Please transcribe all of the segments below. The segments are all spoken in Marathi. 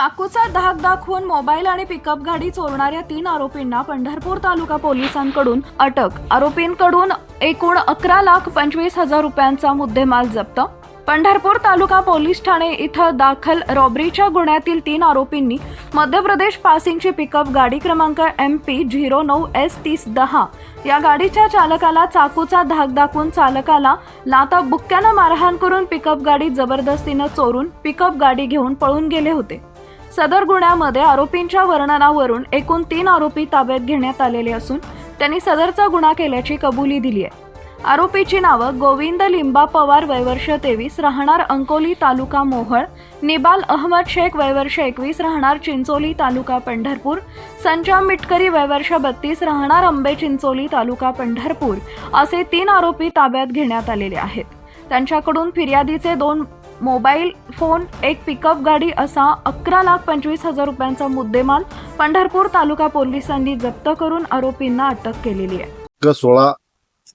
चाकूचा धाक दाखवून मोबाईल आणि पिकअप गाडी चोरणाऱ्या तीन आरोपींना पंढरपूर तालुका पोलिसांकडून अटक. आरोपींकडून एकूण अकरा लाख पंचवीस हजार रुपयांचा मुद्देमाल जप्त. पंढरपूर तालुका पोलीस ठाणे इथं दाखल रॉबरीच्या गुन्ह्यातील तीन आरोपींनी मध्य प्रदेश पासिंगची पिकअप गाडी क्रमांक एम पी झिरो नऊ एस तीस दहा या गाडीच्या चालकाला चाकूचा धाक दाखवून चालकाला लाता बुक्क्यानं मारहाण करून पिकअप गाडी जबरदस्तीनं चोरून पिकअप गाडी घेऊन पळून गेले होते. सदर गुन्ह्यामध्ये आरोपींच्या वर्णनावरून एकूण तीन आरोपी ताब्यात घेण्यात आलेले असून त्यांनी सदरचा गुन्हा केल्याची कबुली दिली आहे. आरोपीची नावं गोविंद लिंबा पवार वयवर्ष तेवीस राहणार अंकोली तालुका मोहळ निबाल अहमद शेख वयवर्ष एकवीस राहणार चिंचोली तालुका पंढरपूर संजाम मिटकरी वयवर्ष बत्तीस राहणार अंबे चिंचोली तालुका पंढरपूर असे तीन आरोपी ताब्यात घेण्यात आलेले आहेत. त्यांच्याकडून फिर्यादीचे दोन मोबाईल फोन एक पिकअप गाडी असा अकरा लाख पंचवीस हजार रुपयांचा मुद्देमाल पंढरपूर तालुका पोलिसांनी जप्त करून आरोपींना अटक केलेली आहे. सोळा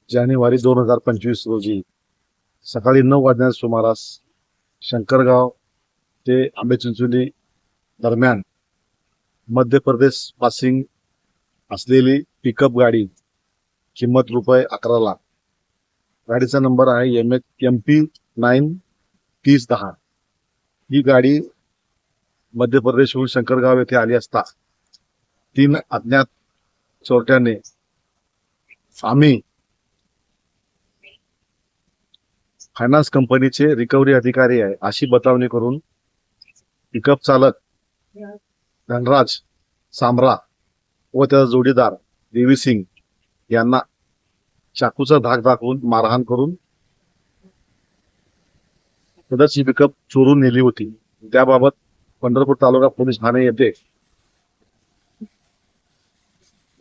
जानेवारी दोन हजार पंचवीस रोजी सकाळी नऊ वाजण्याच्या सुमारास शंकरगाव ते आंबेचिंचोली दरम्यान मध्य प्रदेश पासिंग असलेली पिकअप गाडी किंमत रुपये अकरा लाख. गाडीचा नंबर आहे M H M P nine तीस दहा. ही गाडी मध्य प्रदेशहून शंकरगाव येथे आली असता तीन अज्ञात चोरट्याने आम्ही फायनान्स कंपनीचे रिकव्हरी अधिकारी आहे अशी बतावणी करून पिकअप चालक धनराज सामरा व त्याचा जोडीदार देवी सिंग यांना चाकूचा धाक दाखवून मारहाण करून सदरची पिकअप चोरून नेली होती. त्याबाबत पंढरपूर तालुका पोलीस ठाणे येथे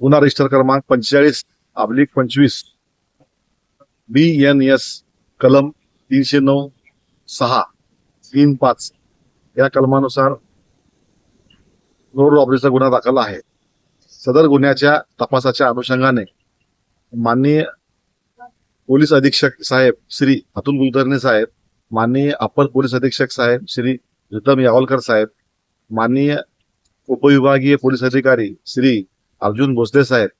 गुन्हा रजिस्टर क्रमांक पंचेचाळीस अब्लिक पंचवीस बी एन एस कलम तीनशे नऊ सहा तीन पाच या कलमानुसार रोड रॉबरीचा गुन्हा दाखल आहे. सदर गुन्ह्याच्या तपासाच्या अनुषंगाने माननीय पोलीस अधीक्षक साहेब श्री अतुल कुलकर्णी साहेब माननीय अपर पोलीस अधीक्षक साहेब श्री रितम यावलकर साहेब माननीय उपविभागीय पोलीस अधिकारी श्री अर्जुन भोसले साहेब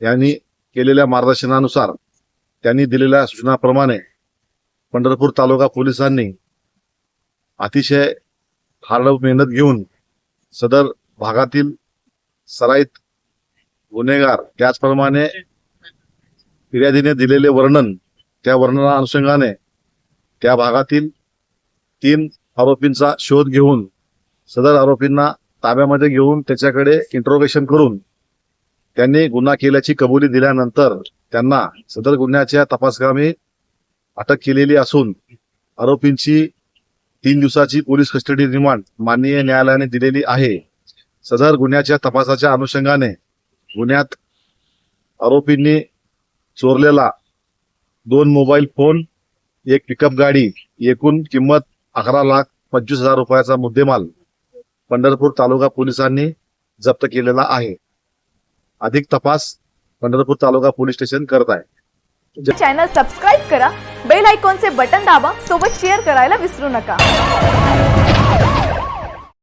यांनी केलेल्या मार्गदर्शनानुसार त्यांनी दिलेल्या सूचनाप्रमाणे पंढरपूर तालुका पोलिसांनी अतिशय हार्ड मेहनत घेऊन सदर भागातील सराईत गुन्हेगार त्याचप्रमाणे फिर्यादीने दिलेले वर्णन त्या वर्णना अनुषंगाने त्या भागातील तीन आरोपींचा शोध घेऊन सदर आरोपींना ताब्यामध्ये घेऊन त्याच्याकडे इंट्रोगेशन करून त्यांनी गुन्हा केल्याची कबुली दिल्यानंतर त्यांना सदर गुन्ह्याच्या तपासकामी अटक केलेली असून आरोपींची तीन दिवसाची पोलीस कस्टडी रिमांड माननीय न्यायालयाने दिलेली आहे. सदर गुन्ह्याच्या तपासाच्या अनुषंगाने गुन्ह्यात आरोपींनी चोरलेला दोन मोबाईल फोन एक पिकअप गाडी एकूण किंमत अकरा लाख पंचवीस हजार रुपयाचा मुद्देमाल पंढरपूर तालुका पोलिसांनी जप्त केलेला आहे. अधिक तपास पंढरपूर तालुका पोलीस स्टेशन करत आहे. चॅनल सबस्क्राईब करा बेल आयकॉनचे बटन दाबा सोबत शेअर करायला विसरू नका.